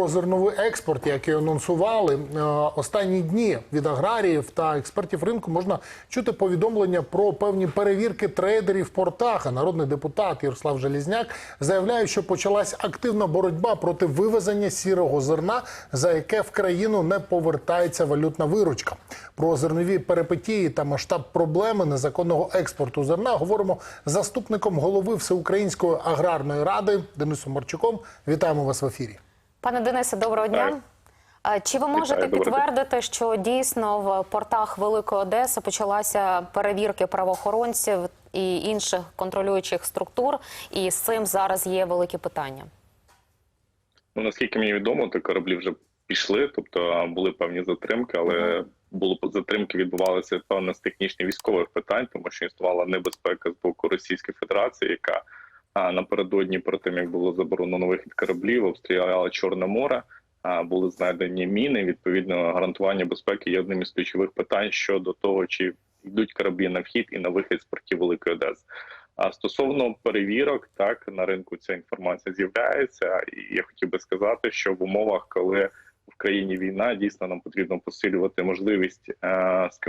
про зерновий експорт, як і анонсували е, останні дні від аграріїв та експертів ринку, можна чути повідомлення про певні перевірки трейдерів в портах. А народний депутат Ярослав Желізняк заявляє, що почалась активна боротьба проти вивезення сірого зерна, за яке в країну не повертається валютна виручка. Про зернові перипетії та масштаб проблеми незаконного експорту зерна говоримо з заступником голови Всеукраїнської аграрної ради Денисом Марчуком. Вітаємо вас в ефірі. Пане Денисе, доброго дня. Е, Чи ви можете дня. підтвердити, що дійсно в портах Великої Одеси почалася перевірки правоохоронців і інших контролюючих структур, і з цим зараз є великі питання? Ну наскільки мені відомо, то кораблі вже пішли, тобто були певні затримки, але було затримки відбувалися певно з технічних військових питань, тому що існувала небезпека з боку Російської Федерації, яка а, напередодні, перед тим як було заборонено вихід кораблів, обстріляла Чорне море. А були знайдені міни. Відповідно, гарантування безпеки є одним із ключових питань щодо того, чи йдуть кораблі на вхід і на вихід з портів Великої Одеси. А стосовно перевірок, так на ринку ця інформація з'являється, і я хотів би сказати, що в умовах, коли в країні війна, дійсно нам потрібно посилювати можливість е,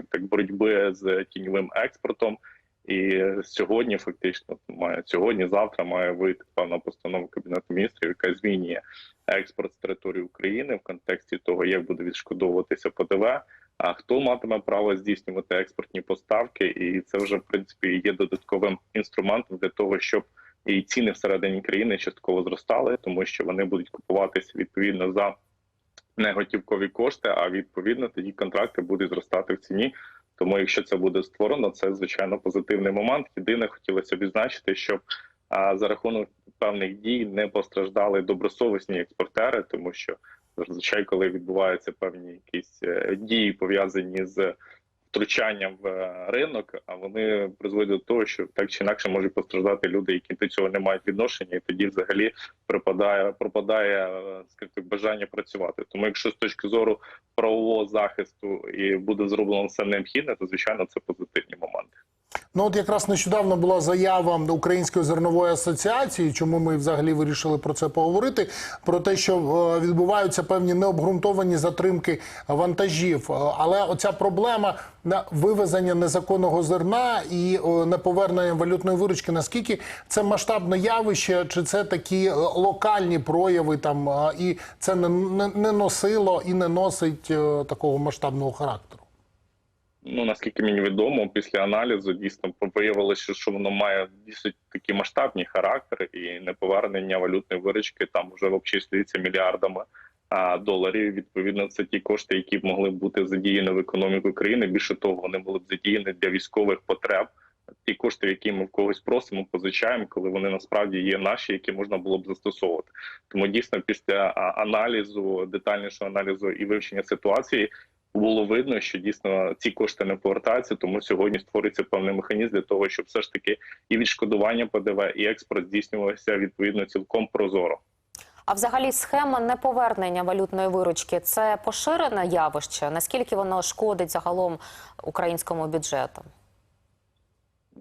так боротьби з тіньовим експортом. І сьогодні, фактично, має сьогодні, завтра має вийти певна постанова кабінету міністрів, яка змінює експорт з території України в контексті того, як буде відшкодовуватися ПДВ. А хто матиме право здійснювати експортні поставки, і це вже в принципі є додатковим інструментом для того, щоб і ціни всередині країни частково зростали, тому що вони будуть купуватися відповідно за неготівкові кошти. А відповідно тоді контракти будуть зростати в ціні. Тому, якщо це буде створено, це звичайно позитивний момент. Єдине, хотілося відзначити, щоб а, за рахунок певних дій не постраждали добросовісні експортери, тому що зазвичай, коли відбуваються певні якісь е, дії пов'язані з втручанням в е, ринок, а вони призводять до того, що так чи інакше можуть постраждати люди, які до цього не мають відношення, і тоді взагалі пропадає пропадає е, скажімо бажання працювати. Тому, якщо з точки зору правового захисту і буде зроблено все необхідне, то звичайно це позитивні моменти. Ну от якраз нещодавно була заява Української зернової асоціації, чому ми взагалі вирішили про це поговорити. Про те, що е, відбуваються певні необґрунтовані затримки вантажів. Е, Але оця проблема вивезення незаконного зерна і е, неповернення валютної виручки, наскільки це масштабне явище, чи це такі локальні прояви там, і це не, не, не носило і не носить такого масштабного характеру? Ну наскільки мені відомо, після аналізу дійсно виявилося, що воно має досить такі масштабні характери, і неповернення валютної виручки там вже обчислюється мільярдами доларів. Відповідно, це ті кошти, які б могли бути задіяні в економіку країни. Більше того, вони були б задіяні для військових потреб. Ті кошти, які ми в когось просимо, позичаємо, коли вони насправді є наші, які можна було б застосовувати. Тому дійсно, після аналізу, детальнішого аналізу і вивчення ситуації, було видно, що дійсно ці кошти не повертаються. Тому сьогодні створюється певний механізм для того, щоб все ж таки і відшкодування ПДВ, і експорт здійснювався відповідно цілком прозоро. А взагалі схема неповернення валютної виручки це поширене явище. Наскільки воно шкодить загалом українському бюджету?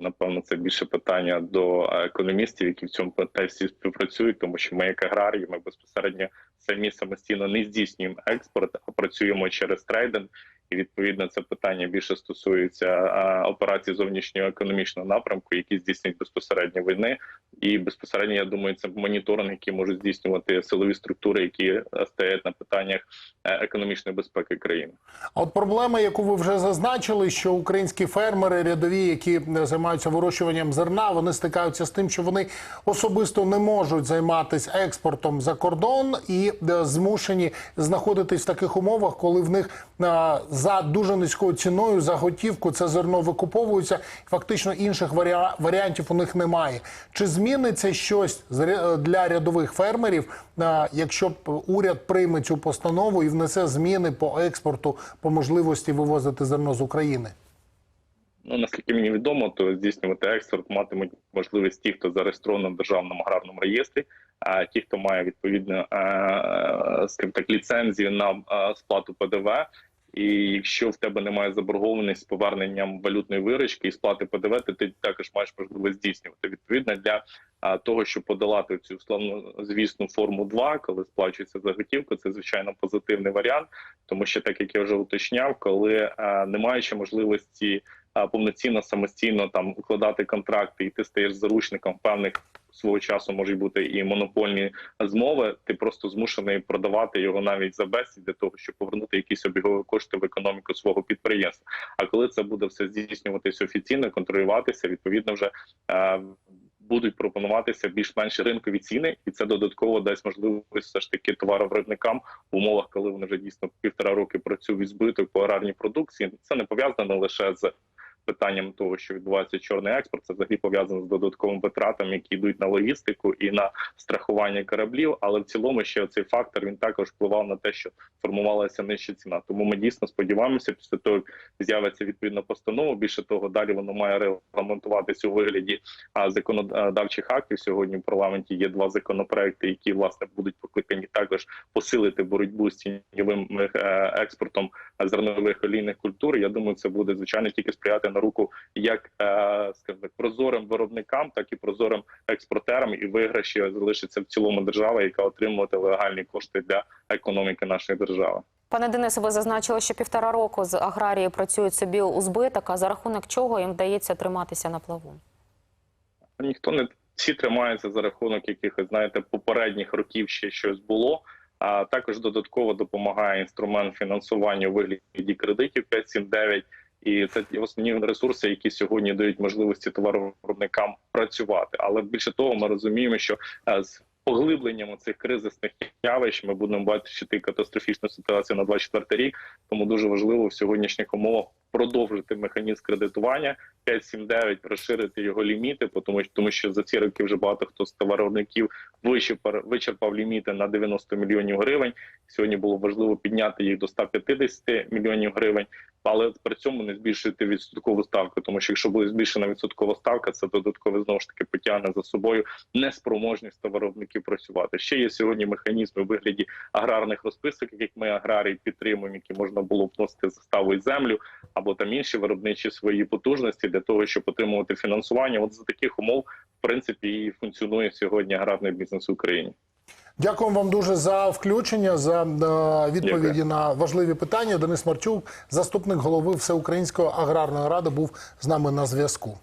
Напевно, це більше питання до е, економістів, які в цьому контексті співпрацюють, тому що ми, як аграрії, ми безпосередньо самі самостійно не здійснюємо експорт, а працюємо через трейдинг. І відповідно це питання більше стосується операцій зовнішнього економічного напрямку, які здійснюють безпосередньо війни, і безпосередньо я думаю, це моніторинг, які можуть здійснювати силові структури, які е, стоять на питаннях е, економічної безпеки країни. А от проблема, яку ви вже зазначили, що українські фермери, рядові, які е, займаються вирощуванням зерна, вони стикаються з тим, що вони особисто не можуть займатися експортом за кордон і змушені знаходитись в таких умовах, коли в них за дуже низькою ціною за готівку це зерно викуповується, фактично інших варіа- варіантів у них немає. Чи зміниться щось для рядових фермерів, е, якщо уряд прийме цю постанову і внесе зміни по експорту по можливості вивозити зерно з України? Ну наскільки мені відомо, то здійснювати експорт матимуть можливість ті, хто зареєстрований в державному аграрному реєстрі, а ті, хто має відповідно е, скажімо так ліцензію на е, сплату ПДВ. І якщо в тебе немає заборгованості з поверненням валютної виручки і сплати ПДВ, то ти також маєш можливість здійснювати. Відповідно для а, того, щоб подолати цю славну звісну форму 2, коли сплачується за готівку, це звичайно позитивний варіант, тому що так як я вже уточняв, коли а, не маючи можливості а, повноцінно самостійно там укладати контракти, і ти стаєш заручником певних свого часу можуть бути і монопольні змови. Ти просто змушений продавати його навіть за безцінь для того, щоб повернути якісь обігові кошти в економіку свого підприємства. А коли це буде все здійснюватися офіційно, контролюватися, відповідно вже. Е, Будуть пропонуватися більш-менш ринкові ціни, і це додатково дасть можливість все ж таки товаровиробникам в умовах, коли вони вже дійсно півтора роки працюють збиток по аграрній продукції. Це не пов'язано лише з питанням того, що відбувається чорний експорт, це взагалі пов'язано з додатковими витратами, які йдуть на логістику і на страхування кораблів. Але в цілому ще цей фактор він також впливав на те, що формувалася нижча ціна. Тому ми дійсно сподіваємося, після того як з'явиться відповідна постанова. Більше того, далі воно має регламентуватися у вигляді законодавчих актів. Сьогодні в парламенті є два законопроекти, які власне будуть покликані також посилити боротьбу з тіньовим е, експортом зернових олійних культур. Я думаю, це буде звичайно тільки сприяти на руку як е, скажімо так, прозорим виробникам, так і прозорим експортерам, і виграші залишиться в цілому держава, яка отримувати легальні кошти для економіки нашої держави. Пане Денисе, ви зазначили, що півтора року з аграрії працюють собі у збиток, а за рахунок чого їм вдається триматися на плаву? Ніхто не всі тримаються за рахунок якихось знаєте попередніх років ще щось було. А також додатково допомагає інструмент фінансування у вигляді кредитів 579. І це основні ресурси, які сьогодні дають можливості товаровиробникам працювати. Але більше того, ми розуміємо, що е, з поглибленням цих кризисних явищ ми будемо бачити катастрофічну ситуацію на 24 рік. Тому дуже важливо в сьогоднішніх умовах продовжити механізм кредитування 579, розширити його ліміти, тому що тому що за ці роки вже багато хто з товаровиробників вичерпав, вичерпав ліміти на 90 мільйонів гривень. Сьогодні було важливо підняти їх до 150 мільйонів гривень, але при цьому не збільшити відсоткову ставку. Тому що якщо буде збільшена відсоткова ставка, це додатково знову ж таки потягне за собою неспроможність товаровиробників працювати. Ще є сьогодні механізми у вигляді аграрних розписок, як ми аграрії підтримуємо, які можна було вносити заставу і землю або там інші виробничі свої потужності для того, щоб отримувати фінансування. От за таких умов, в принципі, і функціонує сьогодні аграрний бізнес в Україні. Дякуємо вам дуже за включення, за е, відповіді Дякую. на важливі питання. Денис Марчук, заступник голови Всеукраїнської аграрної ради, був з нами на зв'язку.